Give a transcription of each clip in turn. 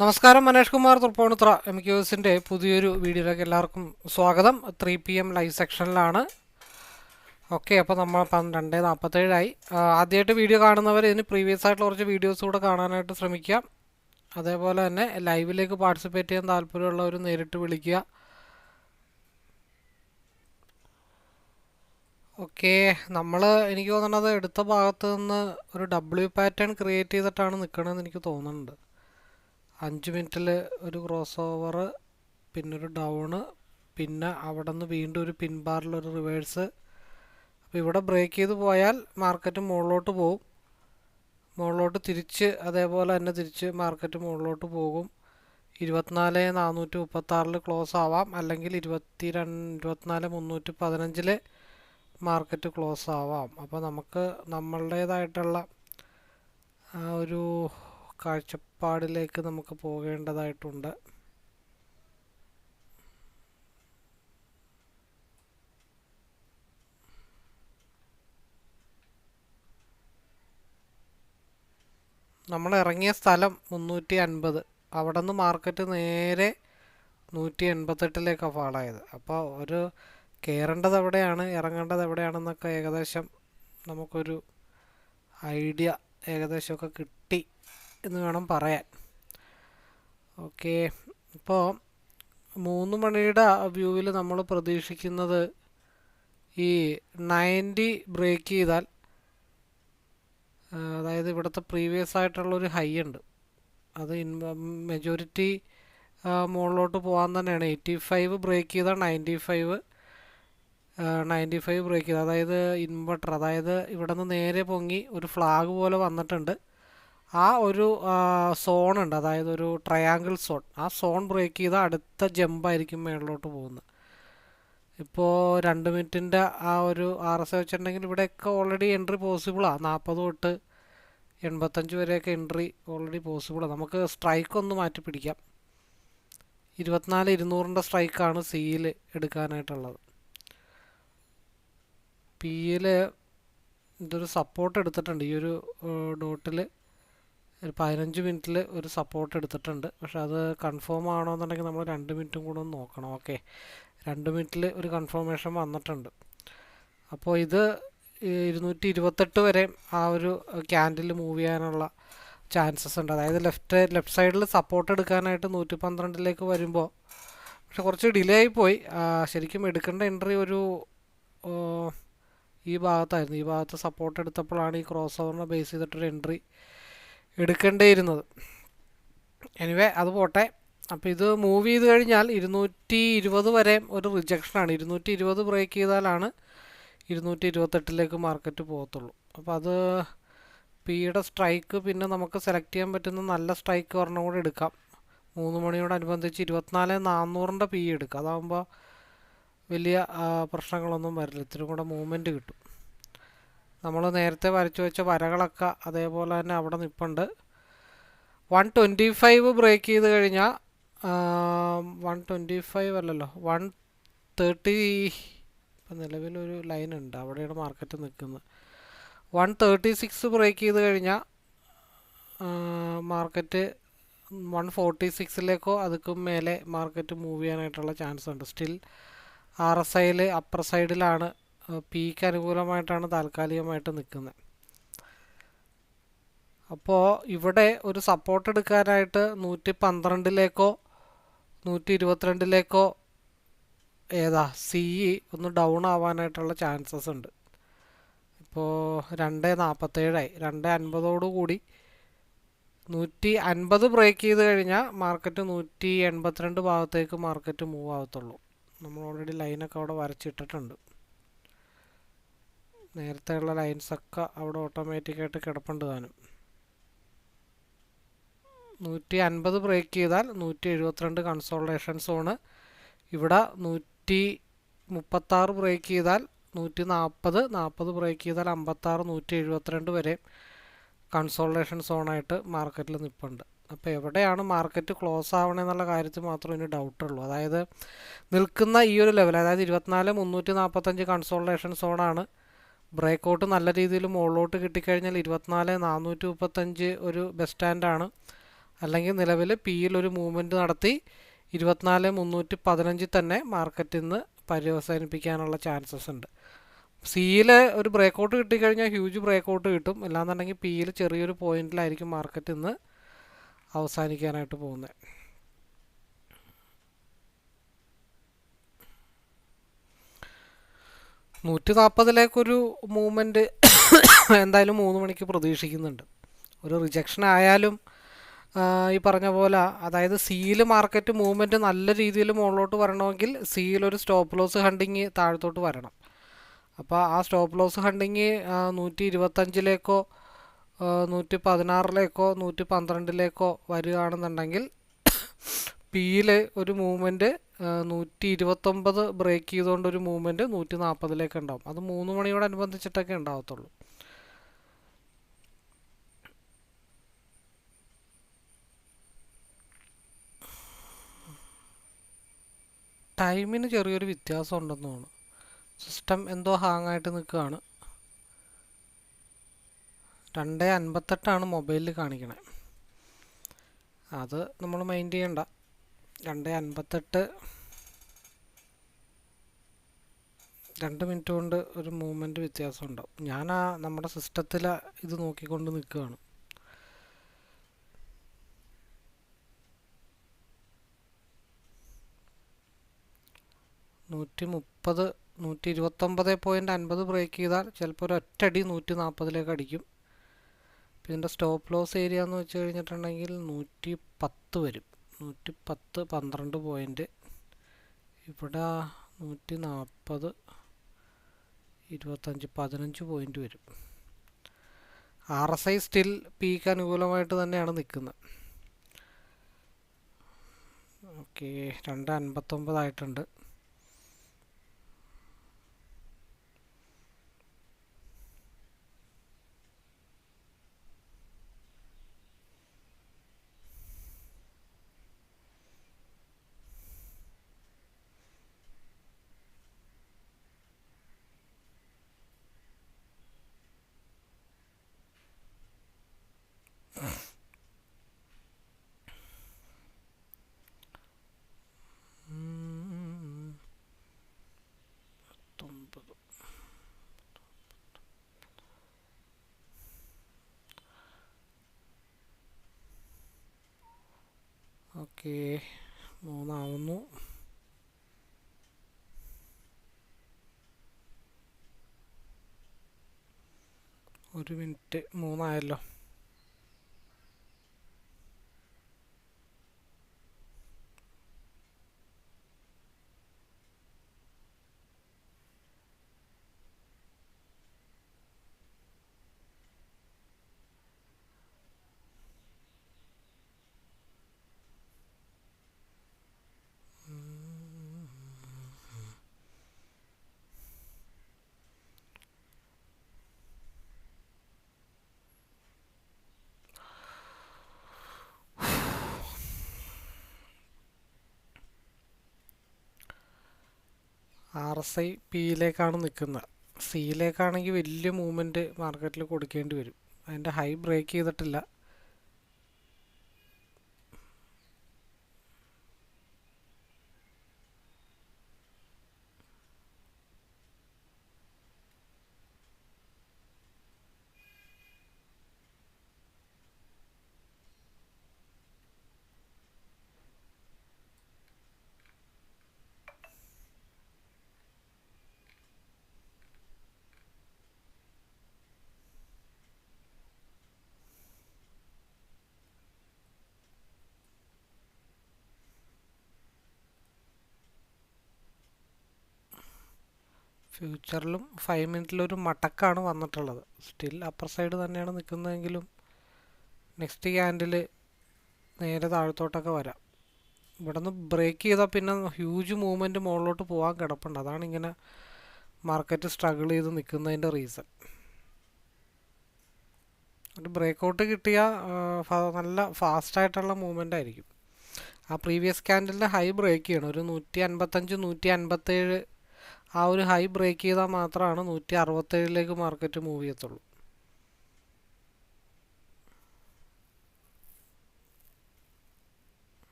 നമസ്കാരം മനേഷ് കുമാർ തൃപ്പൂണിത്ര എം ക്യൂസിന്റെ പുതിയൊരു വീഡിയോയിലേക്ക് എല്ലാവർക്കും സ്വാഗതം. ത്രീ പി എം ലൈവ് സെക്ഷനിലാണ് ഓക്കെ അപ്പോൾ നമ്മൾ പന്ത്രണ്ട് നാൽപ്പത്തേഴായി ആദ്യമായിട്ട് വീഡിയോ കാണുന്നവർ ഇതിന് പ്രീവിയസ് ആയിട്ടുള്ള കുറച്ച് വീഡിയോസ് കൂടെ കാണാനായിട്ട് ശ്രമിക്കുക. അതേപോലെ തന്നെ ലൈവിലേക്ക് പാർട്ടിസിപ്പേറ്റ് ചെയ്യാൻ താല്പര്യമുള്ളവർ നേരിട്ട് വിളിക്കുക. ഓക്കെ നമ്മൾ എനിക്ക് തോന്നുന്നത് എടുത്ത ഭാഗത്ത് നിന്ന് ഒരു ഡബ്ല്യു പാറ്റേൺ ക്രിയേറ്റ് ചെയ്തിട്ടാണ് നിൽക്കണമെന്ന് എനിക്ക് തോന്നുന്നുണ്ട്. അഞ്ച് മിനിറ്റിൽ ഒരു ക്രോസ് ഓവർ പിന്നെ ഒരു ഡൗണ് പിന്നെ അവിടെ നിന്ന് വീണ്ടും ഒരു പിൻ ബാറിൽ ഒരു റിവേഴ്സ് അപ്പോൾ ഇവിടെ ബ്രേക്ക് ചെയ്ത് പോയാൽ മാർക്കറ്റ് മുകളിലോട്ട് പോകും. മുകളിലോട്ട് തിരിച്ച് അതേപോലെ തന്നെ തിരിച്ച് മാർക്കറ്റ് മുകളിലോട്ട് പോകും. ഇരുപത്തിനാല് നാനൂറ്റി മുപ്പത്താറിൽ ക്ലോസ് ആവാം. അല്ലെങ്കിൽ ഇരുപത്തി രണ്ട് ഇരുപത്തിനാല് മുന്നൂറ്റി പതിനഞ്ചിൽ മാർക്കറ്റ് ക്ലോസ് ആവാം. അപ്പോൾ നമുക്ക് നമ്മളുടേതായിട്ടുള്ള ആ ഒരു കാഴ്ചപ്പാടിലേക്ക് നമുക്ക് പോകേണ്ടതായിട്ടുണ്ട്. നമ്മൾ ഇറങ്ങിയ സ്ഥലം മുന്നൂറ്റി അൻപത് അവിടെ നിന്ന് മാർക്കറ്റ് നേരെ നൂറ്റി എൺപത്തെട്ടിലേക്കാണ് ഫാളായത് അപ്പോൾ ഒരു കയറേണ്ടത് എവിടെയാണ് ഇറങ്ങേണ്ടത് എവിടെയാണെന്നൊക്കെ ഏകദേശം നമുക്കൊരു ഐഡിയ ഏകദേശമൊക്കെ കിട്ടി. എന്ന് വേണം പറയാൻ. ഓക്കെ. ഇപ്പോൾ മൂന്ന് മണിയുടെ വ്യൂവിൽ നമ്മൾ പ്രതീക്ഷിക്കുന്നത് ഈ നയന്റി ബ്രേക്ക് ചെയ്താൽ അതായത് ഇവിടുത്തെ പ്രീവിയസ് ആയിട്ടുള്ളൊരു ഹൈ ഉണ്ട്. അത് ഇൻ മെജോറിറ്റി മുകളിലോട്ട് പോകാൻ തന്നെയാണ്. എയ്റ്റി ഫൈവ് ബ്രേക്ക് ചെയ്താൽ ninety five ninety five break ചെയ്ത് അതായത് ഇൻവെർട്ടർ അതായത് ഇവിടെ നിന്ന് നേരെ പൊങ്ങി ഒരു ഫ്ലാഗ് പോലെ വന്നിട്ടുണ്ട്. ആ ഒരു സോണുണ്ട് അതായത് ഒരു ട്രയാങ്കിൾ സോൺ ആ സോൺ ബ്രേക്ക് ചെയ്താൽ അടുത്ത ജമ്പായിരിക്കും മേളിലോട്ട് പോകുന്നത്. ഇപ്പോൾ രണ്ട് മിനിറ്റിന്റെ ആ ഒരു ആർ എസ് വെച്ചിട്ടുണ്ടെങ്കിൽ ഇവിടെയൊക്കെ ഓൾറെഡി എൻട്രി പോസിബിളാണ് നാൽപ്പത് തൊട്ട് എൺപത്തഞ്ച് വരെയൊക്കെ എൻട്രി ഓൾറെഡി പോസിബിളാണ് നമുക്ക് സ്ട്രൈക്ക് ഒന്ന് മാറ്റി പിടിക്കാം. ഇരുപത്തിനാല് ഇരുന്നൂറിന്റെ സ്ട്രൈക്കാണ് സിയിൽ എടുക്കാനായിട്ടുള്ളത്. പിയിൽ ഇതൊരു സപ്പോർട്ട് എടുത്തിട്ടുണ്ട്. ഈ ഒരു ഡോട്ടിൽ ഒരു പതിനഞ്ച് മിനിറ്റിൽ ഒരു സപ്പോർട്ട് എടുത്തിട്ടുണ്ട്. പക്ഷെ അത് കൺഫേം ആണോ എന്നുണ്ടെങ്കിൽ നമ്മൾ രണ്ട് മിനിറ്റും കൂടെ ഒന്ന് നോക്കണം. ഓക്കെ രണ്ട് മിനിറ്റിൽ ഒരു കൺഫർമേഷൻ വന്നിട്ടുണ്ട്. അപ്പോൾ ഇത് ഇരുന്നൂറ്റി ഇരുപത്തെട്ട് വരെ ആ ഒരു ക്യാൻഡിൽ മൂവ് ചെയ്യാനുള്ള ചാൻസസ് ഉണ്ട്. അതായത് ലെഫ്റ്റ് ലെഫ്റ്റ് സൈഡിൽ സപ്പോർട്ട് എടുക്കാനായിട്ട് നൂറ്റി പന്ത്രണ്ടിലേക്ക് വരുമ്പോൾ പക്ഷെ കുറച്ച് ഡിലേ ആയിപ്പോയി പോയി. ശരിക്കും എടുക്കേണ്ട എൻട്രി ഒരു ഈ ഭാഗത്തായിരുന്നു. ഈ ഭാഗത്ത് സപ്പോർട്ട് എടുത്തപ്പോഴാണ് ഈ ക്രോസ് ഓവറിനെ ബേസ് ചെയ്തിട്ടൊരു എൻട്രി എടുക്കേണ്ടിയിരുന്നത്. എനിവേ അത് പോട്ടെ. അപ്പോൾ ഇത് മൂവ് ചെയ്ത് കഴിഞ്ഞാൽ ഇരുന്നൂറ്റി ഇരുപത് വരെ ഒരു റിജക്ഷനാണ് ഇരുന്നൂറ്റി ഇരുപത് ബ്രേക്ക് ചെയ്താലാണ് ഇരുന്നൂറ്റി ഇരുപത്തെട്ടിലേക്ക് മാർക്കറ്റ് പോകത്തുള്ളൂ. അപ്പോൾ അത് പിയുടെ സ്ട്രൈക്ക് പിന്നെ നമുക്ക് സെലക്ട് ചെയ്യാൻ പറ്റുന്ന നല്ല സ്ട്രൈക്ക് ഒരെണ്ണം കൂടെ എടുക്കാം. മൂന്ന് മണിയോടനുബന്ധിച്ച് ഇരുപത്തിനാല് നാന്നൂറിന്റെ പി എടുക്കുക അതാകുമ്പോൾ വലിയ പ്രശ്നങ്ങളൊന്നും വരില്ല. ഇത്തിരി കൂടെ മൂവ്മെന്റ് കിട്ടും. നമ്മൾ നേരത്തെ വരച്ചു വെച്ച വരകളൊക്കെ അതേപോലെ തന്നെ അവിടെ നിൽപ്പുണ്ട് വൺ ട്വന്റി ഫൈവ് ബ്രേക്ക് ചെയ്ത് കഴിഞ്ഞാൽ വൺ ട്വന്റി ഫൈവ് അല്ലല്ലോ വൺ തേർട്ടി ഇപ്പം നിലവിലൊരു ലൈൻ ഉണ്ട്. അവിടെയാണ് മാർക്കറ്റ് നിൽക്കുന്നത് വൺ തേർട്ടി സിക്സ് ബ്രേക്ക് ചെയ്ത് കഴിഞ്ഞാൽ മാർക്കറ്റ് വൺ ഫോർട്ടി സിക്സിലേക്കോ അതുക്കും മേലെ മാർക്കറ്റ് മൂവ് ചെയ്യാനായിട്ടുള്ള ചാൻസ് ഉണ്ട്. സ്റ്റിൽ ആർ എസ് ഐയിൽ അപ്പർ സൈഡിലാണ് പീക്ക് അനുകൂലമായിട്ടാണ് താൽക്കാലികമായിട്ട് നിൽക്കുന്നത് അപ്പോൾ ഇവിടെ ഒരു സപ്പോർട്ട് എടുക്കാനായിട്ട് നൂറ്റി പന്ത്രണ്ടിലേക്കോ നൂറ്റി ഇരുപത്തിരണ്ടിലേക്കോ ഏതാ സി ഒന്ന് ഡൗൺ ആവാനായിട്ടുള്ള ചാൻസസ് ഉണ്ട്. ഇപ്പോൾ രണ്ട് നാൽപ്പത്തേഴായി രണ്ട് അൻപതോടു കൂടി നൂറ്റി അൻപത് ബ്രേക്ക് ചെയ്ത് കഴിഞ്ഞാൽ മാർക്കറ്റ് നൂറ്റി എൺപത്തിരണ്ട് ഭാഗത്തേക്ക് മാർക്കറ്റ് മൂവ് ആവത്തുള്ളൂ. നമ്മൾ ഓൾറെഡി ലൈനൊക്കെ അവിടെ വരച്ചിട്ടിട്ടുണ്ട്. നേരത്തെയുള്ള ലൈൻസൊക്കെ അവിടെ ഓട്ടോമാറ്റിക്കായിട്ട് കിടപ്പുണ്ട് താനും. നൂറ്റി അൻപത് ബ്രേക്ക് ചെയ്താൽ നൂറ്റി എഴുപത്തിരണ്ട് കൺസോൾട്ടേഷൻ സോണ്. ഇവിടെ നൂറ്റി മുപ്പത്താറ് ബ്രേക്ക് ചെയ്താൽ നൂറ്റി നാൽപ്പത് നാൽപ്പത് ബ്രേക്ക് ചെയ്താൽ അമ്പത്താറ് നൂറ്റി എഴുപത്തിരണ്ട് വരെ കൺസോൾട്ടേഷൻ സോണായിട്ട് മാർക്കറ്റിൽ നിൽപ്പുണ്ട് അപ്പോൾ എവിടെയാണ് മാർക്കറ്റ് ക്ലോസ് ആവണമെന്നുള്ള കാര്യത്തിൽ മാത്രമേ ഇനി ഡൗട്ടുള്ളൂ. അതായത് നിൽക്കുന്ന ഈ ഒരു ലെവൽ അതായത് ഇരുപത്തിനാല് മുന്നൂറ്റി നാൽപ്പത്തഞ്ച് കൺസോൾട്ടേഷൻ സോണാണ് ബ്രേക്ക് ഔട്ട് നല്ല രീതിയിൽ മുകളിലോട്ട് കിട്ടിക്കഴിഞ്ഞാൽ ഇരുപത്തിനാല് നാനൂറ്റി മുപ്പത്തഞ്ച് ഒരു ബസ് സ്റ്റാൻഡാണ്. അല്ലെങ്കിൽ നിലവിൽ പിയിൽ ഒരു മൂവ്മെന്റ് നടത്തി ഇരുപത്തിനാല് മുന്നൂറ്റി പതിനഞ്ചിൽ തന്നെ മാർക്കറ്റിൽ നിന്ന് പര്യവസാനിപ്പിക്കാനുള്ള ചാൻസസ് ഉണ്ട്. സിയിൽ ഒരു ബ്രേക്കൗട്ട് കിട്ടിക്കഴിഞ്ഞാൽ ഹ്യൂജ് ബ്രേക്കൗട്ട് കിട്ടും. അല്ലാന്നുണ്ടെങ്കിൽ പിയിൽ ചെറിയൊരു പോയിന്റിലായിരിക്കും മാർക്കറ്റ് നിന്ന് അവസാനിക്കാനായിട്ട് പോകുന്നത്. നൂറ്റി നാൽപ്പതിലേക്കൊരു മൂവ്മെന്റ് എന്തായാലും മൂന്ന് മണിക്ക് പ്രതീക്ഷിക്കുന്നുണ്ട്. ഒരു റിജക്ഷൻ ആയാലും ഈ പറഞ്ഞ പോലെ അതായത് സീൽ മാർക്കറ്റ് മൂവ്മെന്റ് നല്ല രീതിയിൽ മുകളിലോട്ട് വരണമെങ്കിൽ ഒരു സ്റ്റോപ്പ് ലോസ് ഹണ്ടിങ് താഴത്തോട്ട് വരണം. അപ്പോൾ ആ സ്റ്റോപ്പ് ലോസ് ഹണ്ടിങ് നൂറ്റി ഇരുപത്തഞ്ചിലേക്കോ നൂറ്റി പതിനാറിലേക്കോ നൂറ്റി പന്ത്രണ്ടിലേക്കോ വരികയാണെന്നുണ്ടെങ്കിൽ പിയിൽ ഒരു മൂവ്മെന്റ് നൂറ്റി ഇരുപത്തൊമ്പത് ബ്രേക്ക് ചെയ്തുകൊണ്ട് ഒരു മൂവ്മെന്റ് നൂറ്റി നാൽപ്പതിലേക്ക് ഉണ്ടാവും അത് മൂന്ന് മണിയോടനുബന്ധിച്ചിട്ടൊക്കെ ഉണ്ടാവത്തുള്ളൂ. ടൈമിന് ചെറിയൊരു വ്യത്യാസം ഉണ്ടെന്ന് തോന്നുന്നു സിസ്റ്റം എന്തോ ഹാങ് ആയിട്ട് നിൽക്കുകയാണ്. രണ്ട് അൻപത്തെട്ടാണ് മൊബൈലിൽ കാണിക്കണേ. അത് നമ്മൾ മൈൻഡ് ചെയ്യണ്ട. രണ്ട് അൻപത്തെട്ട്. രണ്ട് മിനിറ്റ് കൊണ്ട് ഒരു മൂവ്മെന്റ് വ്യത്യാസം ഉണ്ടാവും ഞാൻ ആ നമ്മുടെ സിസ്റ്റത്തിൽ ഇത് നോക്കിക്കൊണ്ട് നിൽക്കുകയാണ്. നൂറ്റി മുപ്പത് നൂറ്റി ഇരുപത്തൊമ്പത് പോയിന്റ് അൻപത് ബ്രേക്ക് ചെയ്താൽ ചിലപ്പോൾ ഒരു ഒറ്റടി നൂറ്റി നാൽപ്പതിലേക്ക് അടിക്കും ഇതിന്റെ സ്റ്റോപ്പ് ലോസ് ഏരിയ എന്ന് വെച്ച് കഴിഞ്ഞിട്ടുണ്ടെങ്കിൽ നൂറ്റി പത്ത് വരും. നൂറ്റി പത്ത് പന്ത്രണ്ട് പോയിന്റ് ഇവിടെ നൂറ്റി നാൽപ്പത് ഇരുപത്തഞ്ച് പതിനഞ്ച് പോയിന്റ് വരും. R S I still peak അനുകൂലമായിട്ട് തന്നെയാണ് നിൽക്കുന്നത്. ഓക്കെ രണ്ട് അൻപത്തൊമ്പതായിട്ടുണ്ട് പത്തൊമ്പത് ഓക്കെ മൂന്നാവുന്നു ഒരു മിനിറ്റ് മൂന്നായല്ലോ. ആർ എസ് ഐ പിയിലേക്കാണ് നിൽക്കുന്നത്. സിയിലേക്കാണെങ്കിൽ വലിയ മൂവ്മെന്റ് മാർക്കറ്റിൽ കൊടുക്കേണ്ടി വരും. അതിന്റെ ഹൈ ബ്രേക്ക് ചെയ്തിട്ടില്ല. ഫ്യൂച്ചറിലും ഫൈവ് മിനിറ്റിലൊരു മടക്കാണ് വന്നിട്ടുള്ളത്. സ്റ്റിൽ അപ്പർ സൈഡ് തന്നെയാണ് നിൽക്കുന്നതെങ്കിലും നെക്സ്റ്റ് ക്യാൻഡിൽ നേരെ താഴത്തോട്ടൊക്കെ വരാം. ഇവിടെ നിന്ന് ബ്രേക്ക് ചെയ്താൽ പിന്നെ ഹ്യൂജ് മൂവ്മെന്റ് മുകളിലോട്ട് പോകാൻ കിടപ്പുണ്ട്. അതാണ് ഇങ്ങനെ മാർക്കറ്റ് സ്ട്രഗിൾ ചെയ്ത് നിൽക്കുന്നതിന്റെ റീസൺ ഒരു ബ്രേക്കൗട്ട് കിട്ടിയാൽ നല്ല ഫാസ്റ്റായിട്ടുള്ള മൂവ്മെന്റ് ആയിരിക്കും. ആ പ്രീവിയസ് ക്യാൻഡലിന്റെ ഹൈ ബ്രേക്ക് ചെയ്യണം. ഒരു നൂറ്റി അൻപത്തഞ്ച് നൂറ്റി അൻപത്തേഴ് ആ ഒരു ഹൈ ബ്രേക്ക് ചെയ്താൽ മാത്രമാണ് നൂറ്റി അറുപത്തേഴിലേക്ക് മാർക്കറ്റ് മൂവ് ചെയ്യത്തുള്ളൂ.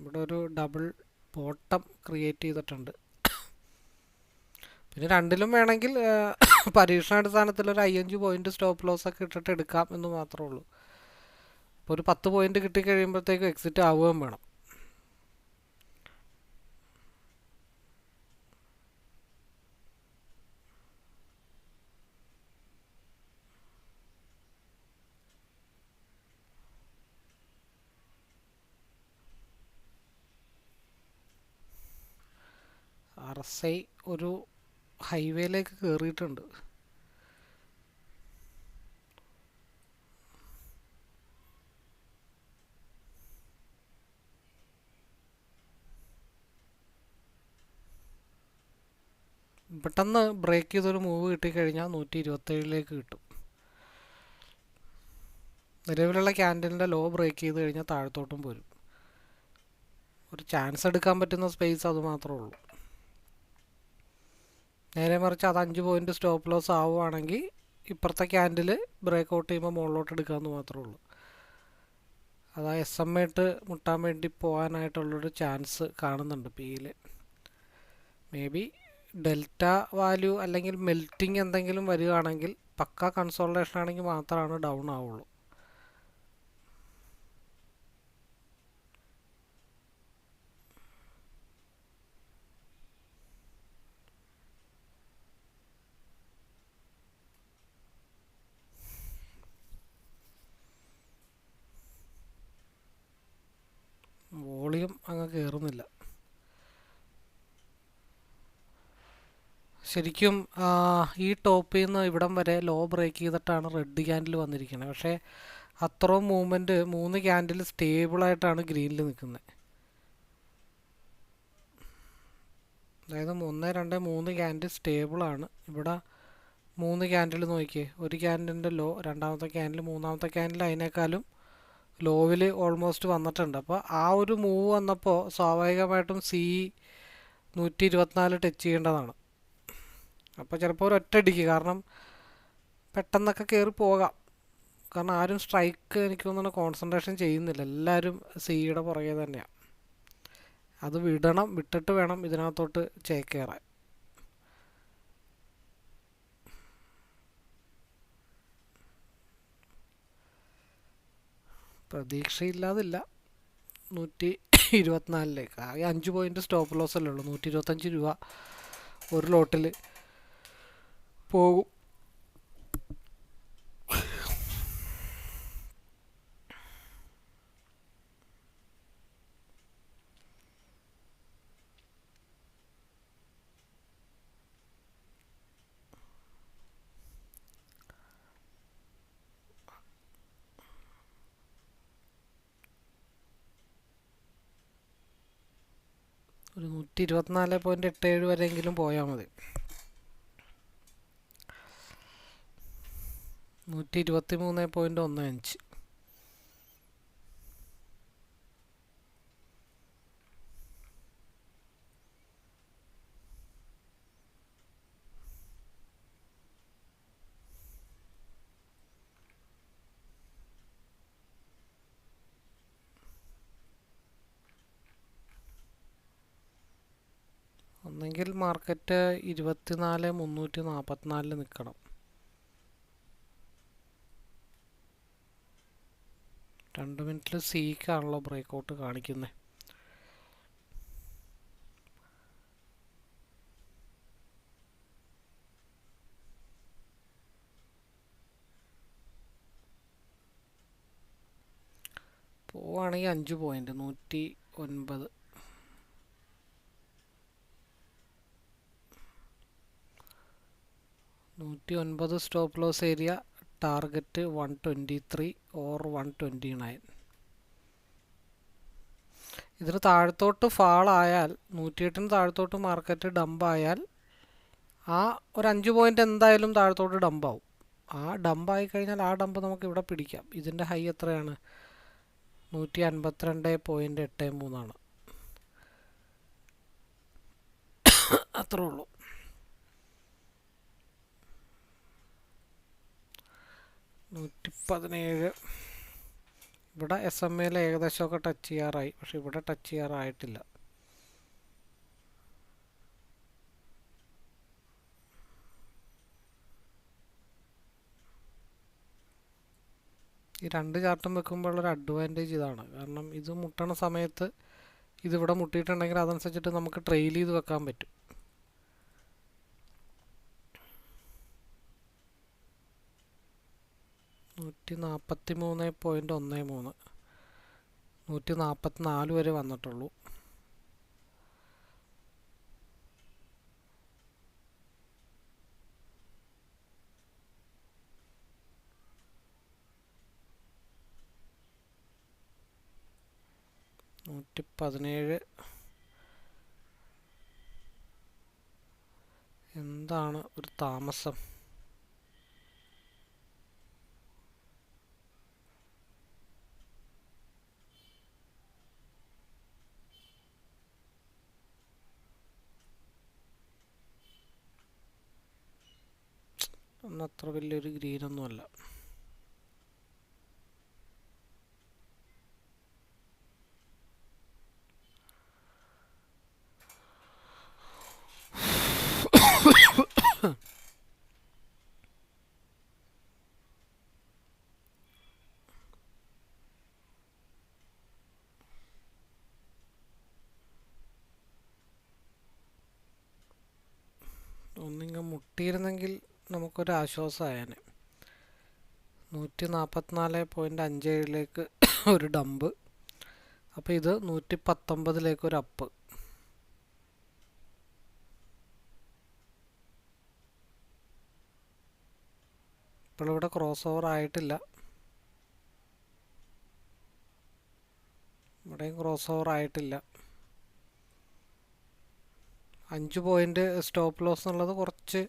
ഇവിടെ ഒരു ഡബിൾ ബോട്ടം ക്രിയേറ്റ് ചെയ്തിട്ടുണ്ട്. പിന്നെ രണ്ടിലും വേണമെങ്കിൽ പരീക്ഷണാടിസ്ഥാനത്തിൽ ഒരു അയ്യഞ്ച് പോയിന്റ് സ്റ്റോപ്പ് ലോസ് ഒക്കെ ഇട്ടിട്ട് എടുക്കാം എന്ന് മാത്രമേ ഉള്ളൂ. അപ്പോൾ ഒരു പത്ത് പോയിന്റ് കിട്ടിക്കഴിയുമ്പോഴത്തേക്കും എക്സിറ്റ് ആവുകയും വേണം. ഐ ഒരു ഹൈവേയിലേക്ക് കയറിയിട്ടുണ്ട് പെട്ടെന്ന് ബ്രേക്ക് ചെയ്തൊരു മൂവ് കിട്ടിക്കഴിഞ്ഞാൽ നൂറ്റി ഇരുപത്തേഴിലേക്ക് കിട്ടും. നിലവിലുള്ള ക്യാൻഡലിന്റെ ലോ ബ്രേക്ക് ചെയ്ത് കഴിഞ്ഞാൽ താഴത്തോട്ടും പോരും. ഒരു ചാൻസ് എടുക്കാൻ പറ്റുന്ന സ്പേസ് അത് മാത്രമേ ഉള്ളൂ. നേരെ മറിച്ച് അത് അഞ്ച് പോയിന്റ് സ്റ്റോപ്പ് ലോസ് ആവുകയാണെങ്കിൽ ഇപ്പുറത്തെ ക്യാൻഡിൽ ബ്രേക്ക് ഔട്ട് ചെയ്യുമ്പോൾ മുകളിലോട്ട് എടുക്കാമെന്ന് മാത്രമേ ഉള്ളൂ. അത് ആ എസ് എം ഇട്ട് മുട്ടാൻ വേണ്ടി പോകാനായിട്ടുള്ളൊരു ചാൻസ് കാണുന്നുണ്ട് പിയിൽ മേ ബി ഡെൽറ്റ വാല്യൂ അല്ലെങ്കിൽ മെൽറ്റിംഗ് എന്തെങ്കിലും വരികയാണെങ്കിൽ പക്ക കൺസോൾട്ടേഷൻ ആണെങ്കിൽ മാത്രമാണ് ഡൗൺ ആവുള്ളൂ. വോളിയം അങ്ങ് കയറുന്നില്ല ശരിക്കും ഈ ടോപ്പിൽ നിന്ന് ഇവിടം വരെ ലോ ബ്രേക്ക് ചെയ്തിട്ടാണ് റെഡ് ക്യാൻഡിൽ വന്നിരിക്കുന്നത് പക്ഷേ അത്രയും മൂവ്മെന്റ് മൂന്ന് ക്യാൻഡിൽ സ്റ്റേബിളായിട്ടാണ് ഗ്രീനിൽ നിൽക്കുന്നത്. അതായത് ഒന്ന് രണ്ട് മൂന്ന് ക്യാൻഡിൽ സ്റ്റേബിളാണ് ഇവിടെ മൂന്ന് ക്യാൻഡിൽ നോക്കിയേ. ഒരു ക്യാൻഡിന്റെ ലോ രണ്ടാമത്തെ ക്യാൻഡിൽ മൂന്നാമത്തെ ക്യാൻഡിൽ അതിനേക്കാളും ലോവിൽ ഓൾമോസ്റ്റ് വന്നിട്ടുണ്ട്. അപ്പോൾ ആ ഒരു മൂവ് വന്നപ്പോൾ സ്വാഭാവികമായിട്ടും സി നൂറ്റി ഇരുപത്തിനാല് ടച്ച് ചെയ്യേണ്ടതാണ്. അപ്പോൾ ചിലപ്പോൾ ഒരു ഒറ്റയടിക്ക് കാരണം പെട്ടെന്നൊക്കെ കയറി പോകാം. കാരണം ആരും സ്ട്രൈക്ക് എനിക്ക് തോന്നുന്നു കോൺസെൻട്രേഷൻ ചെയ്യുന്നില്ല. എല്ലാവരും സിയുടെ പുറകെ തന്നെയാണ് അത് വിടണം. വിട്ടിട്ട് വേണം ഇതിനകത്തോട്ട് ചേക്കേറാൻ. പ്രതീക്ഷയില്ലാതില്ല. നൂറ്റി ഇരുപത്തിനാലിലേക്ക്. ആകെ അഞ്ച് പോയിന്റ് സ്റ്റോപ്പ് ലോസ് അല്ലേ ഉള്ളൂ. നൂറ്റി ഇരുപത്തഞ്ച് രൂപ ഒരു ലോട്ടിൽ പോകും. ഒരു നൂറ്റി ഇരുപത്തിനാല് പോയിന്റ് എട്ട് ഏഴ് വരെയെങ്കിലും പോയാൽ മതി. നൂറ്റി ഇരുപത്തി മൂന്ന് പോയിന്റ് ഒന്ന് അഞ്ച് ഒന്നെങ്കിൽ മാർക്കറ്റ് ഇരുപത്തിനാല് മുന്നൂറ്റി നാൽപ്പത്തിനാലിൽ നിൽക്കണം രണ്ട് മിനിറ്റിൽ സിക്കാണല്ലോ ബ്രേക്ക് ഔട്ട് കാണിക്കുന്നത് പോവുകയാണെങ്കിൽ അഞ്ച് പോയിന്റ് നൂറ്റി ഒൻപത്. നൂറ്റി ഒൻപത് stop loss area target one twenty three or one twenty nine ഇതിന് താഴത്തോട്ട് ഫാളായാൽ നൂറ്റിയെട്ടിന് താഴത്തോട്ട് മാർക്കറ്റ് ഡംപായാൽ ആ ഒരു അഞ്ച് പോയിന്റ് എന്തായാലും താഴത്തോട്ട് ഡംപാവും ആ ഡംപായി കഴിഞ്ഞാൽ ആ ഡമ്പ് നമുക്ക് ഇവിടെ പിടിക്കാം. ഇതിന്റെ ഹൈ എത്രയാണ്? നൂറ്റി അൻപത്തിരണ്ട് പോയിന്റ് എട്ട് മൂന്നാണ്. അത്രേ ഉള്ളൂ. നൂറ്റി പതിനേഴ് ഇവിടെ എസ് എം എയിൽ ഏകദേശമൊക്കെ ടച്ച് ചെയ്യാറായി. പക്ഷെ ഇവിടെ ടച്ച് ചെയ്യാറായിട്ടില്ല. ഈ രണ്ട് ചാർട്ടും വെക്കുമ്പോഴുള്ളൊരു അഡ്വാന്റേജ് ഇതാണ്. കാരണം ഇത് മുട്ടണ സമയത്ത് ഇതിവിടെ മുട്ടിയിട്ടുണ്ടെങ്കിൽ അതനുസരിച്ചിട്ട് നമുക്ക് ട്രെയിൽ ചെയ്ത് വെക്കാൻ പറ്റും. നൂറ്റി നാൽപ്പത്തി മൂന്ന് പോയിന്റ് ഒന്ന് മൂന്ന്. നൂറ്റി നാൽപ്പത്തി നാല് വരെ വന്നിട്ടുള്ളൂ. നൂറ്റി പതിനേഴ് എന്താണ് ഒരു താമസം ഒന്നും അത്ര വലിയൊരു ഗ്രീനൊന്നുമല്ല. ഒന്നിങ്ങ് മുട്ടിയിരുന്നെങ്കിൽ നമുക്കൊരു ആശ്വാസമായേനെ നൂറ്റി നാൽപ്പത്തിനാല് പോയിന്റ് അഞ്ച് ഏഴിലേക്ക് ഒരു ഡമ്പ്. അപ്പോൾ ഇത് നൂറ്റി പത്തൊമ്പതിലേക്ക് ഒരു അപ്പ് ഇപ്പോഴിവിടെ ക്രോസ് ഓവർ ആയിട്ടില്ല ഇവിടെയും ക്രോസ് ഓവർ ആയിട്ടില്ല അഞ്ച് പോയിന്റ് സ്റ്റോപ്പ് ലോസ് എന്നുള്ളത് കുറച്ച്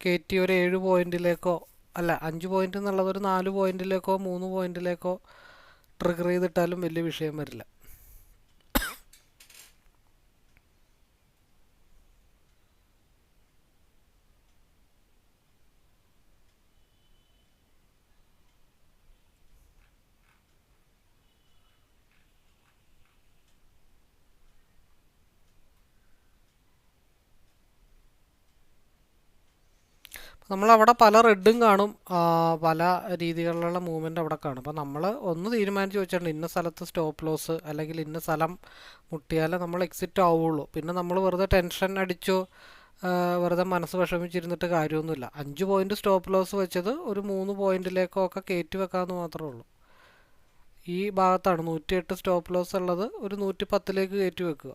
കയറ്റി ഒരു ഏഴ് പോയിന്റിലേക്കോ അല്ല അഞ്ച് പോയിന്റ് എന്നുള്ളത് ഒരു നാല് പോയിന്റിലേക്കോ മൂന്ന് പോയിന്റിലേക്കോ ട്രിഗർ ചെയ്തിട്ടാലും വലിയ വിഷയം വരില്ല. നമ്മളവിടെ പല റെഡും കാണും പല രീതികളിലുള്ള മൂവ്മെന്റ് അവിടെ കാണും. അപ്പോൾ നമ്മൾ ഒന്ന് തീരുമാനിച്ച് വെച്ചിട്ടുണ്ട് ഇന്ന സ്ഥലത്ത് സ്റ്റോപ്പ് ലോസ് അല്ലെങ്കിൽ ഇന്ന സ്ഥലം മുട്ടിയാലേ നമ്മൾ എക്സിറ്റ് ആവുള്ളൂ. പിന്നെ നമ്മൾ വെറുതെ ടെൻഷൻ അടിച്ചോ വെറുതെ മനസ്സ് വിഷമിച്ചിരുന്നിട്ട് കാര്യമൊന്നുമില്ല. അഞ്ച് പോയിന്റ് സ്റ്റോപ്പ് ലോസ് വെച്ചത് ഒരു മൂന്ന് പോയിന്റിലേക്കോ ഒക്കെ കയറ്റി വെക്കാമെന്ന് മാത്രമേ ഉള്ളൂ. ഈ ഭാഗത്താണ് നൂറ്റിയെട്ട് സ്റ്റോപ്പ് ലോസ് ഉള്ളത് ഒരു നൂറ്റി പത്തിലേക്ക് കയറ്റി വെക്കുക.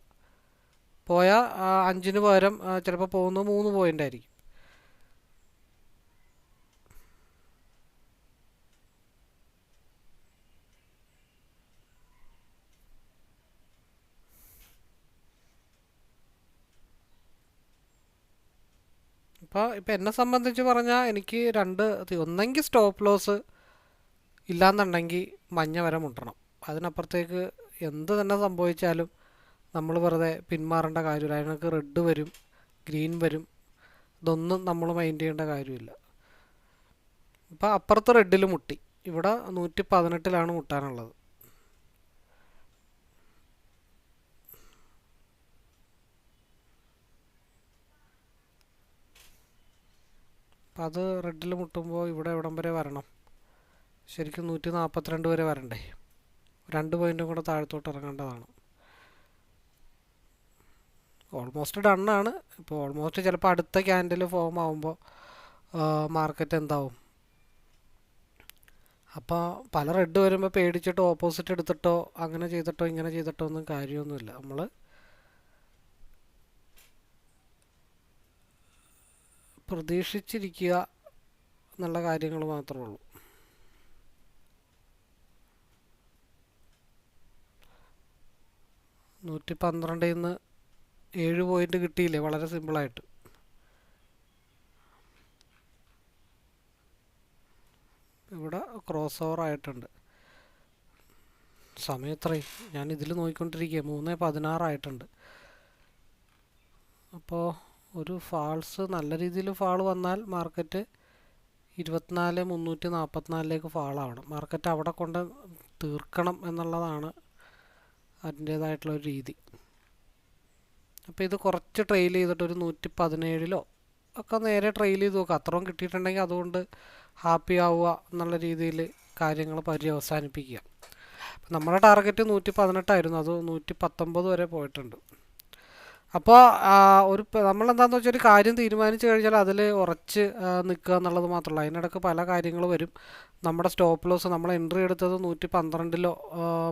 പോയാൽ അഞ്ചിന് പകരം ചിലപ്പോൾ പോകുന്നത് മൂന്ന് പോയിന്റ് ആയിരിക്കും. അപ്പോൾ ഇപ്പം എന്നെ സംബന്ധിച്ച് പറഞ്ഞാൽ എനിക്ക് രണ്ട് ഒന്നെങ്കിൽ സ്റ്റോപ്പ് ലോസ് ഇല്ലാന്നുണ്ടെങ്കിൽ മഞ്ഞ വരെ മുട്ടണം. അതിനപ്പുറത്തേക്ക് എന്ത് തന്നെ സംഭവിച്ചാലും നമ്മൾ വെറുതെ പിന്മാറേണ്ട കാര്യമില്ല. അതിനൊക്കെ റെഡ് വരും ഗ്രീൻ വരും. ഇതൊന്നും നമ്മൾ മൈൻഡ് ചെയ്യേണ്ട കാര്യമില്ല. ഇപ്പം അപ്പുറത്ത് റെഡിൽ മുട്ടി. ഇവിടെ നൂറ്റി പതിനെട്ടിലാണ് മുട്ടാനുള്ളത്. അപ്പം അത് റെഡിൽ മുട്ടുമ്പോൾ ഇവിടെ എവിടം വരെ വരണം? ശരിക്കും നൂറ്റി നാൽപ്പത്തിരണ്ട് വരെ വരണ്ടേ? രണ്ട് പോയിന്റും കൂടെ താഴത്തോട്ട് ഇറങ്ങേണ്ടതാണ്. ഓൾമോസ്റ്റ് ഡണ്ണാണ് ഇപ്പോൾ ഓൾമോസ്റ്റ് ചിലപ്പോൾ അടുത്ത ക്യാൻഡിൽ ഫോം ആകുമ്പോൾ മാർക്കറ്റ് എന്താവും? അപ്പോൾ പല റെഡ് വരുമ്പോൾ പേടിച്ചിട്ടോ ഓപ്പോസിറ്റ് എടുത്തിട്ടോ അങ്ങനെ ചെയ്തിട്ടോ ഇങ്ങനെ ചെയ്തിട്ടോ ഒന്നും കാര്യമൊന്നുമില്ല. നമ്മൾ പ്രതീക്ഷിച്ചിരിക്കുക എന്നുള്ള കാര്യങ്ങൾ മാത്രമേ ഉള്ളൂ. നൂറ്റി പന്ത്രണ്ടിൽ നിന്ന് ഏഴ് പോയിന്റ് കിട്ടിയില്ലേ? വളരെ സിമ്പിളായിട്ട് ഇവിടെ ക്രോസ് ഓവർ ആയിട്ടുണ്ട്. സമയം എത്രയും ഞാൻ ഇതിൽ നോക്കിക്കൊണ്ടിരിക്കുക മൂന്ന് പതിനാറായിട്ടുണ്ട് അപ്പോൾ ഒരു ഫാൾസ് നല്ല രീതിയിൽ ഫാൾ വന്നാൽ മാർക്കറ്റ് ഇരുപത്തിനാല് മുന്നൂറ്റി നാൽപ്പത്തിനാലിലേക്ക് ഫാളാവണം മാർക്കറ്റ് അവിടെ കൊണ്ട് തീർക്കണം എന്നുള്ളതാണ് അതിന്റേതായിട്ടുള്ള ഒരു രീതി. അപ്പോൾ ഇത് കുറച്ച് ട്രെയിൽ ചെയ്തിട്ട് ഒരു നൂറ്റി പതിനേഴിലോ ഒക്കെ നേരെ ട്രെയിൽ ചെയ്ത് നോക്കുക അത്രയും കിട്ടിയിട്ടുണ്ടെങ്കിൽ അതുകൊണ്ട് ഹാപ്പി ആവുക എന്നുള്ള രീതിയിൽ കാര്യങ്ങൾ പര്യവസാനിപ്പിക്കുക. നമ്മുടെ ടാർഗറ്റ് നൂറ്റി പതിനെട്ടായിരുന്നു അത് നൂറ്റി പത്തൊമ്പത് വരെ പോയിട്ടുണ്ട്. അപ്പോൾ ഒരു നമ്മളെന്താണെന്ന് വെച്ചാൽ ഒരു കാര്യം തീരുമാനിച്ചു കഴിഞ്ഞാൽ അതിൽ ഉറച്ച് നിൽക്കുക എന്നുള്ളത് മാത്രമല്ല. അതിനിടയ്ക്ക് പല കാര്യങ്ങൾ വരും. നമ്മുടെ സ്റ്റോപ്പ് ലോസ് നമ്മൾ എൻട്രി എടുത്തത് നൂറ്റി പന്ത്രണ്ടിലോ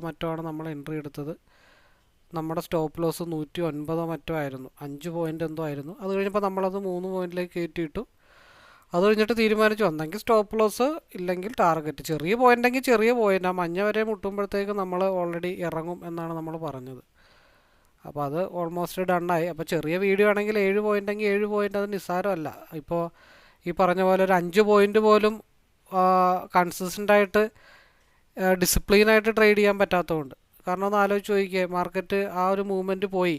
മറ്റോ ആണ് നമ്മൾ എൻട്രി എടുത്തത്. നമ്മുടെ സ്റ്റോപ്പ് ലോസ് നൂറ്റി ഒൻപതോ മറ്റോ ആയിരുന്നു. അഞ്ച് പോയിന്റ് എന്തോ ആയിരുന്നു. അത് കഴിഞ്ഞപ്പോൾ നമ്മളത് മൂന്ന് പോയിന്റിലേക്ക് കയറ്റിയിട്ടു. അത് കഴിഞ്ഞിട്ട് തീരുമാനിച്ചു. ഒന്നെങ്കിൽ സ്റ്റോപ്പ് ലോസ് ഇല്ലെങ്കിൽ ടാർഗറ്റ്. ചെറിയ പോയിന്റെങ്കിൽ ചെറിയ പോയിന്റ് ആ മഞ്ഞ വരെ മുട്ടുമ്പോഴത്തേക്ക് നമ്മൾ ഓൾറെഡി ഇറങ്ങും എന്നാണ് നമ്മൾ പറഞ്ഞത്. അപ്പോൾ അത് ഓൾമോസ്റ്റ് ഡണ്ണായി അപ്പോൾ ചെറിയ വീഡിയോ ആണെങ്കിൽ ഏഴ് പോയിന്റെങ്കിൽ ഏഴ് പോയിന്റ് അത് നിസ്സാരമല്ല. ഇപ്പോൾ ഈ പറഞ്ഞ പോലെ ഒരു അഞ്ച് പോയിന്റ് പോലും കൺസിസ്റ്റന്റായിട്ട് ഡിസിപ്ലിനായിട്ട് ട്രേഡ് ചെയ്യാൻ പറ്റാത്തതുകൊണ്ട്. കാരണം ഒന്ന് ആലോചിച്ച് നോക്കിയേ മാർക്കറ്റ് ആ ഒരു മൂവ്മെന്റ് പോയി.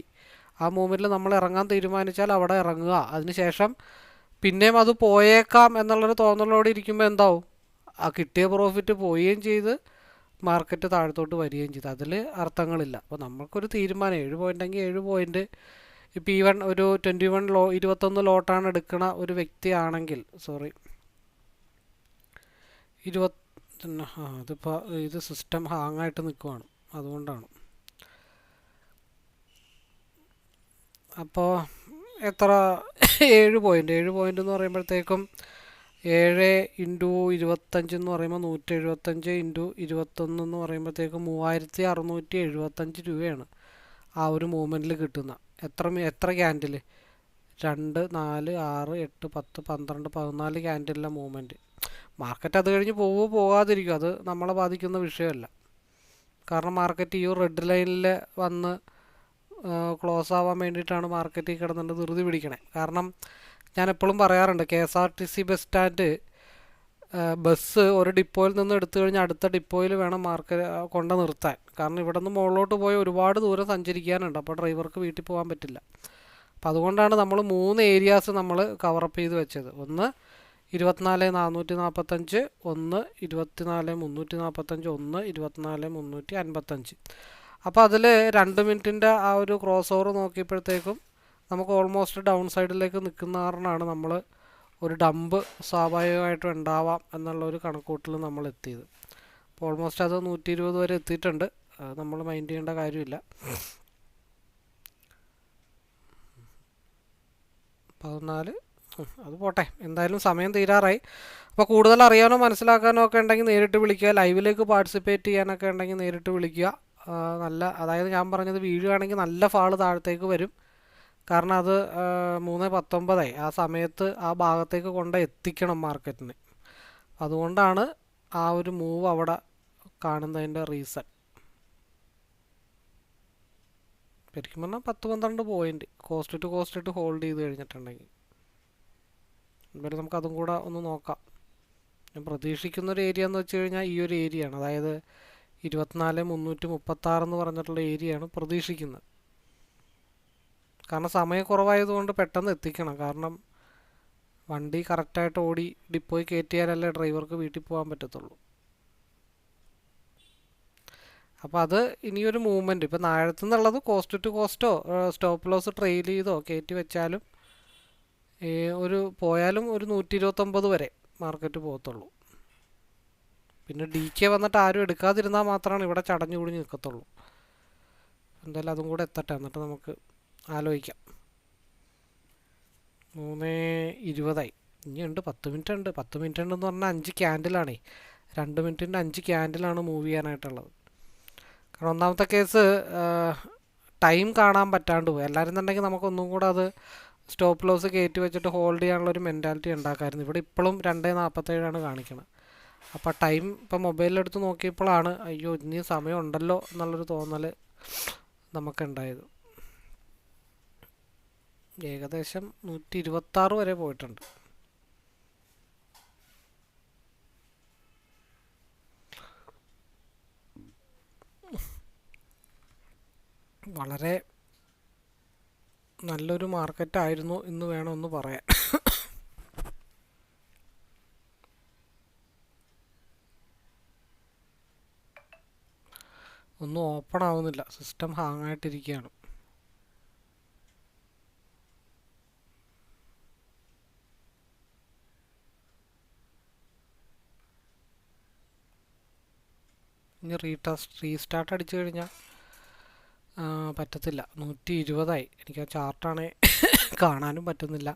ആ മൂവ്മെന്റിൽ നമ്മൾ ഇറങ്ങാൻ തീരുമാനിച്ചാൽ അവിടെ ഇറങ്ങുക. അതിനുശേഷം പിന്നെയും അത് പോയേക്കാം എന്നുള്ളൊരു തോന്നലോടെ ഇരിക്കുമ്പോൾ എന്താവും? ആ കിട്ടിയ പ്രോഫിറ്റ് പോവുകയും ചെയ്ത് മാർക്കറ്റ് താഴത്തോട്ട് വരികയും ചെയ്തു. അതിൽ അർത്ഥങ്ങളില്ല. അപ്പോൾ നമുക്കൊരു തീരുമാനം. ഏഴ് പോയിന്റ് എങ്കിൽ ഏഴ് പോയിന്റ് ഇപ്പോൾ ഈവൻ ഒരു ട്വന്റി വൺ ലോ ഇരുപത്തൊന്ന് ലോട്ടാണ് എടുക്കുന്ന ഒരു വ്യക്തിയാണെങ്കിൽ സോറി ഇരുപത്തി ആ അതിപ്പോൾ ഇത് സിസ്റ്റം ഹാങ്ങായിട്ട് നിൽക്കുവാണ് അതുകൊണ്ടാണ്. അപ്പോൾ എത്ര? ഏഴ് പോയിന്റ് ഏഴ് പോയിന്റ് എന്ന് പറയുമ്പോഴത്തേക്കും ഏഴ് ഇന്റു ഇരുപത്തഞ്ച് എന്ന് പറയുമ്പോൾ നൂറ്റി എഴുപത്തഞ്ച് ഇന്റു ഇരുപത്തൊന്ന് എന്ന് പറയുമ്പോഴത്തേക്കും മൂവായിരത്തി അറുന്നൂറ്റി എഴുപത്തഞ്ച് രൂപയാണ് ആ ഒരു മൂവ്മെന്റിൽ കിട്ടുന്ന. എത്ര എത്ര ക്യാൻഡിൽ രണ്ട് നാല് ആറ് എട്ട് പത്ത് പന്ത്രണ്ട് പതിനാല് ക്യാൻഡിലെ മൂവ്മെന്റ് മാർക്കറ്റ് അത് കഴിഞ്ഞ് പോവുക പോകാതിരിക്കും അത് നമ്മളെ ബാധിക്കുന്ന വിഷയമല്ല. കാരണം മാർക്കറ്റ് ഈ റെഡ് ലൈനിൽ വന്ന് ക്ലോസ് ആവാൻ വേണ്ടിയിട്ടാണ് മാർക്കറ്റിൽ കിടന്നിട്ട് ധൃതി പിടിക്കണേ. കാരണം ഞാൻ എപ്പോഴും പറയാറുണ്ട് K S R T C bus stand bus ഒരു ഡിപ്പോയിൽ നിന്ന് എടുത്തു കഴിഞ്ഞാൽ അടുത്ത ഡിപ്പോയിൽ വേണം മാർക്ക് കൊണ്ട് നിർത്താൻ. കാരണം ഇവിടെ നിന്ന് മുകളിലോട്ട് പോയി ഒരുപാട് ദൂരം സഞ്ചരിക്കാനുണ്ട്. അപ്പോൾ ഡ്രൈവർക്ക് വീട്ടിൽ പോകാൻ പറ്റില്ല. അപ്പം അതുകൊണ്ടാണ് നമ്മൾ മൂന്ന് ഏരിയാസ് നമ്മൾ കവറപ്പ് ചെയ്ത് വെച്ചത്. ഒന്ന് ഇരുപത്തിനാല് നാനൂറ്റി നാൽപ്പത്തഞ്ച് ഒന്ന് ഇരുപത്തിനാല് മുന്നൂറ്റി നാൽപ്പത്തഞ്ച് ഒന്ന് ഇരുപത്തിനാല് മുന്നൂറ്റി അൻപത്തഞ്ച് അപ്പോൾ അതിൽ രണ്ട് മിനിറ്റിന്റെ ആ ഒരു ക്രോസ് ഓവർ നോക്കിയപ്പോഴത്തേക്കും നമുക്ക് ഓൾമോസ്റ്റ് ഡൗൺ സൈഡിലേക്ക് നിൽക്കുന്ന കാരണമാണ് നമ്മൾ ഒരു ഡമ്പ് സ്വാഭാവികമായിട്ട് ഉണ്ടാവാം എന്നുള്ള ഒരു കണക്കൂട്ടിൽ നമ്മൾ എത്തിയത്. അപ്പോൾ ഓൾമോസ്റ്റ് അത് നൂറ്റി ഇരുപത് വരെ എത്തിയിട്ടുണ്ട്. നമ്മൾ മൈൻഡ് ചെയ്യേണ്ട കാര്യമില്ല. പതിനാല്. അത് പോട്ടെ. എന്തായാലും സമയം തീരാറായി. അപ്പോൾ കൂടുതൽ അറിയാനോ മനസ്സിലാക്കാനോ ഒക്കെ ഉണ്ടെങ്കിൽ നേരിട്ട് വിളിക്കുക. ലൈവിലേക്ക് പാർട്ടിസിപ്പേറ്റ് ചെയ്യാനൊക്കെ ഉണ്ടെങ്കിൽ നേരിട്ട് വിളിക്കുക. നല്ല അതായത് ഞാൻ പറഞ്ഞത് വീഴുകയാണെങ്കിൽ നല്ല ഫാൾ താഴത്തേക്ക് വരും. കാരണം അത് മൂന്ന് പത്തൊമ്പതായി. ആ സമയത്ത് ആ ഭാഗത്തേക്ക് കൊണ്ട് എത്തിക്കണം മാർക്കറ്റിന്. അതുകൊണ്ടാണ് ആ ഒരു മൂവ് അവിടെ കാണുന്നതിന്റെ റീസൺ ശരിക്കും പറഞ്ഞാൽ പത്ത് പന്ത്രണ്ട് പോയിന്റ് കോസ്റ്റ് ടു കോസ്റ്റ് ഇട്ട് ഹോൾഡ് ചെയ്ത് കഴിഞ്ഞിട്ടുണ്ടെങ്കിൽ. എന്തായാലും നമുക്ക് അതും കൂടെ ഒന്ന് നോക്കാം. ഞാൻ പ്രതീക്ഷിക്കുന്ന ഒരു ഏരിയ എന്ന് വെച്ച് കഴിഞ്ഞാൽ ഈ ഒരു ഏരിയ ആണ്. അതായത് ഇരുപത്തിനാല് മുന്നൂറ്റി മുപ്പത്താറ് എന്ന് പറഞ്ഞിട്ടുള്ള ഏരിയയാണ് പ്രതീക്ഷിക്കുന്നത്. കാരണം സമയം കുറവായതുകൊണ്ട് പെട്ടെന്ന് എത്തിക്കണം. കാരണം വണ്ടി കറക്റ്റായിട്ട് ഓടി ഡിപ്പോയിൽ കയറ്റിയാലല്ലേ ഡ്രൈവർക്ക് വീട്ടിൽ പോകാൻ പറ്റത്തുള്ളൂ. അപ്പോൾ അത് ഇനിയൊരു മൂവ്മെന്റ് ഇപ്പോൾ താഴത്തു നിന്നുള്ളത് കോസ്റ്റ് ടു കോസ്റ്റോ സ്റ്റോപ്പ് ലോസ് ട്രെയിൽ ചെയ്തോ കയറ്റി വെച്ചാലും ഒരു പോയാലും ഒരു നൂറ്റി ഇരുപത്തൊമ്പത് വരെ മാർക്കറ്റ് പോകത്തുള്ളൂ. പിന്നെ ഡി കെ വന്നിട്ട് ആരും എടുക്കാതിരുന്നാൽ മാത്രമാണ് ഇവിടെ ചടഞ്ഞു കൂടി നിൽക്കത്തുള്ളൂ. എന്തായാലും അതും കൂടെ എത്തട്ടെ. എന്നിട്ട് നമുക്ക് ആലോചിക്കാം. മൂന്ന് ഇരുപതായി. ഇനിയുണ്ട് പത്ത് മിനിറ്റ് ഉണ്ട് പത്ത് മിനിറ്റ് ഉണ്ടെന്ന് പറഞ്ഞാൽ അഞ്ച് ക്യാൻഡിലാണേ. രണ്ട് മിനിറ്റിന്റെ അഞ്ച് ക്യാൻഡിലാണ് മൂവ് ചെയ്യാനായിട്ടുള്ളത്. കാരണം ഒന്നാമത്തെ കേസ് ടൈം കാണാൻ പറ്റാണ്ട് പോയി. എല്ലാവരും എന്നുണ്ടെങ്കിൽ നമുക്കൊന്നും കൂടെ അത് സ്റ്റോപ്പ് ലോസ് കയറ്റി വെച്ചിട്ട് ഹോൾഡ് ചെയ്യാനുള്ള ഒരു മെന്റാലിറ്റി ഉണ്ടാക്കായിരുന്നു ഇവിടെ ഇപ്പോഴും രണ്ടേ നാൽപ്പത്തേഴാണ് കാണിക്കുന്നത് അപ്പോൾ ടൈം ഇപ്പം മൊബൈലിലെടുത്ത് നോക്കിയപ്പോഴാണ് അയ്യോ ഇനി സമയം ഉണ്ടല്ലോ എന്നുള്ളൊരു തോന്നൽ നമുക്കുണ്ടായത്. ഏകദേശം നൂറ്റി ഇരുപത്താറ് വരെ പോയിട്ടുണ്ട്. വളരെ നല്ലൊരു മാർക്കറ്റ് ആയിരുന്നു എന്ന് വേണമെന്ന് പറയാൻ. ഒന്നും ഓപ്പൺ ആവുന്നില്ല. സിസ്റ്റം ഹാങ് ആയിട്ടിരിക്കുകയാണ് ഇനി റീടാസ്റ്റ് റീസ്റ്റാർട്ട് അടിച്ചു കഴിഞ്ഞാൽ പറ്റത്തില്ല. നൂറ്റി ഇരുപതായി. എനിക്ക് ആ ചാർട്ടാണ് കാണാനും പറ്റുന്നില്ല.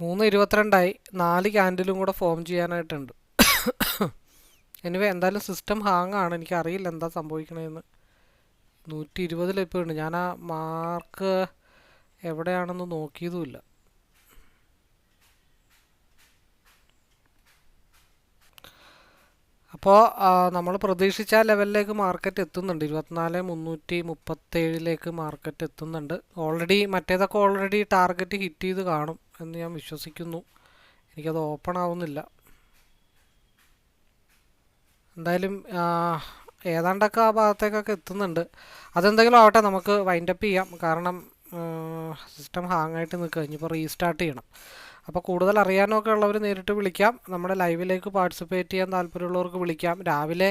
മൂന്ന് ഇരുപത്തിരണ്ടായി. നാല് ക്യാൻഡിലും കൂടെ ഫോം ചെയ്യാനായിട്ടുണ്ട്. എനിവേ എന്തായാലും സിസ്റ്റം ഹാങ് ആണ്. എനിക്ക് അറിയില്ല എന്താ സംഭവിക്കണതെന്ന് നൂറ്റി ഉണ്ട്. ഞാൻ ആ മാർക്ക് എവിടെയാണെന്ന് നോക്കിയതുമില്ല. അപ്പോൾ നമ്മൾ പ്രതീക്ഷിച്ച ലെവലിലേക്ക് മാർക്കറ്റ് എത്തുന്നുണ്ട്. ഇരുപത്തിനാല് മുന്നൂറ്റി മുപ്പത്തേഴിലേക്ക് മാർക്കറ്റ് എത്തുന്നുണ്ട്. ഓൾറെഡി മറ്റേതൊക്കെ ഓൾറെഡി ടാർഗറ്റ് ഹിറ്റ് ചെയ്ത് കാണും എന്ന് ഞാൻ വിശ്വസിക്കുന്നു. എനിക്കത് ഓപ്പൺ ആവുന്നില്ല. എന്തായാലും ഏതാണ്ടൊക്കെ ആ ഭാഗത്തേക്കൊക്കെ എത്തുന്നുണ്ട്. അതെന്തെങ്കിലും ആവട്ടെ നമുക്ക് വൈൻഡപ്പ് ചെയ്യാം. കാരണം സിസ്റ്റം ഹാങ് ആയിട്ട് നിൽക്കുക. ഇനിയിപ്പോൾ റീസ്റ്റാർട്ട് ചെയ്യണം. അപ്പോൾ കൂടുതൽ അറിയാനൊക്കെ ഉള്ളവർ നേരിട്ട് വിളിക്കാം. നമ്മുടെ ലൈവിലേക്ക് പാർട്ടിസിപ്പേറ്റ് ചെയ്യാൻ താല്പര്യമുള്ളവർക്ക് വിളിക്കാം. രാവിലെ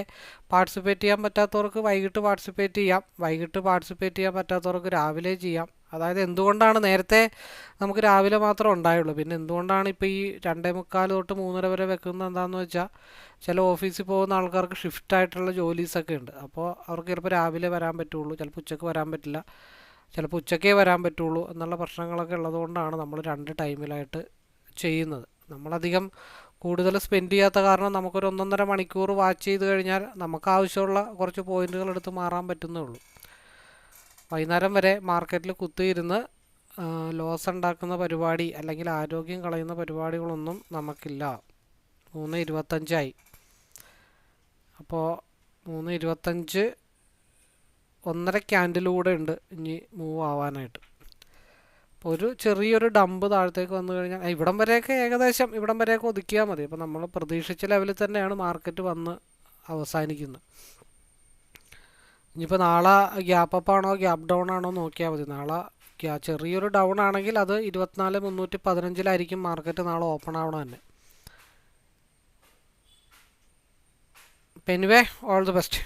പാർട്ടിസിപ്പേറ്റ് ചെയ്യാൻ പറ്റാത്തവർക്ക് വൈകിട്ട് പാർട്ടിസിപ്പേറ്റ് ചെയ്യാം. വൈകിട്ട് പാർട്ടിസിപ്പേറ്റ് ചെയ്യാൻ പറ്റാത്തവർക്ക് രാവിലെ ചെയ്യാം. അതായത് എന്തുകൊണ്ടാണ് നേരത്തെ നമുക്ക് രാവിലെ മാത്രം ഉണ്ടായുള്ളൂ? പിന്നെ എന്തുകൊണ്ടാണ് ഇപ്പോൾ ഈ രണ്ടേ മുക്കാൽ തൊട്ട് മൂന്നര വരെ വെക്കുന്നത് എന്താണെന്ന് വെച്ചാൽ ചില ഓഫീസിൽ പോകുന്ന ആൾക്കാർക്ക് ഷിഫ്റ്റ് ആയിട്ടുള്ള ജോലീസൊക്കെ ഉണ്ട്. അപ്പോൾ അവർക്ക് ചിലപ്പോൾ രാവിലെ വരാൻ പറ്റുള്ളൂ ചിലപ്പോൾ ഉച്ചയ്ക്ക് വരാൻ പറ്റില്ല. ചിലപ്പോൾ ഉച്ചക്കേ വരാൻ പറ്റുള്ളൂ എന്നുള്ള പ്രശ്നങ്ങളൊക്കെ ഉള്ളതുകൊണ്ടാണ് നമ്മൾ രണ്ട് ടൈമിലായിട്ട് ചെയ്യുന്നത്. നമ്മളധികം കൂടുതൽ സ്പെൻഡ് ചെയ്യാത്ത കാരണം നമുക്കൊരു ഒന്നൊന്നര മണിക്കൂർ വാച്ച് ചെയ്ത് കഴിഞ്ഞാൽ നമുക്ക് ആവശ്യമുള്ള കുറച്ച് പോയിന്റുകൾ എടുത്ത് മാറാൻ പറ്റുന്നേ ഉള്ളൂ. വൈകുന്നേരം വരെ മാർക്കറ്റിൽ കുത്തിയിരുന്ന് ലോസ് ഉണ്ടാക്കുന്ന പരിപാടി അല്ലെങ്കിൽ ആരോഗ്യം കളയുന്ന പരിപാടികളൊന്നും നമുക്കില്ല. മൂന്ന് ഇരുപത്തഞ്ചായി. അപ്പോൾ മൂന്ന് ഇരുപത്തഞ്ച് ഒന്നര ക്യാൻഡിലൂടെ ഉണ്ട് ഇനി മൂവ് ആവാനായിട്ട്. ഒരു ചെറിയൊരു ഡമ്പ് താഴത്തേക്ക് വന്നു കഴിഞ്ഞാൽ ഇവിടം വരെയൊക്കെ ഏകദേശം ഇവിടം വരെയൊക്കെ ഒതുക്കിയാൽ മതി. അപ്പോൾ നമ്മൾ പ്രതീക്ഷിച്ച ലെവലിൽ തന്നെയാണ് മാർക്കറ്റ് വന്ന് അവസാനിക്കുന്നത്. ഇനിയിപ്പോൾ നാളെ ഗ്യാപ്പ് അപ്പ് ആണോ ഗ്യാപ്പ് ഡൗൺ ആണോ നോക്കിയാൽ മതി. നാളെ ചെറിയൊരു ഡൗൺ ആണെങ്കിൽ അത് ഇരുപത്തിനാല് മുന്നൂറ്റി പതിനഞ്ചിലായിരിക്കും മാർക്കറ്റ് നാളെ ഓപ്പൺ ആവണം തന്നെ. പെൻവേ ഓൾ ദി ബെസ്റ്റ്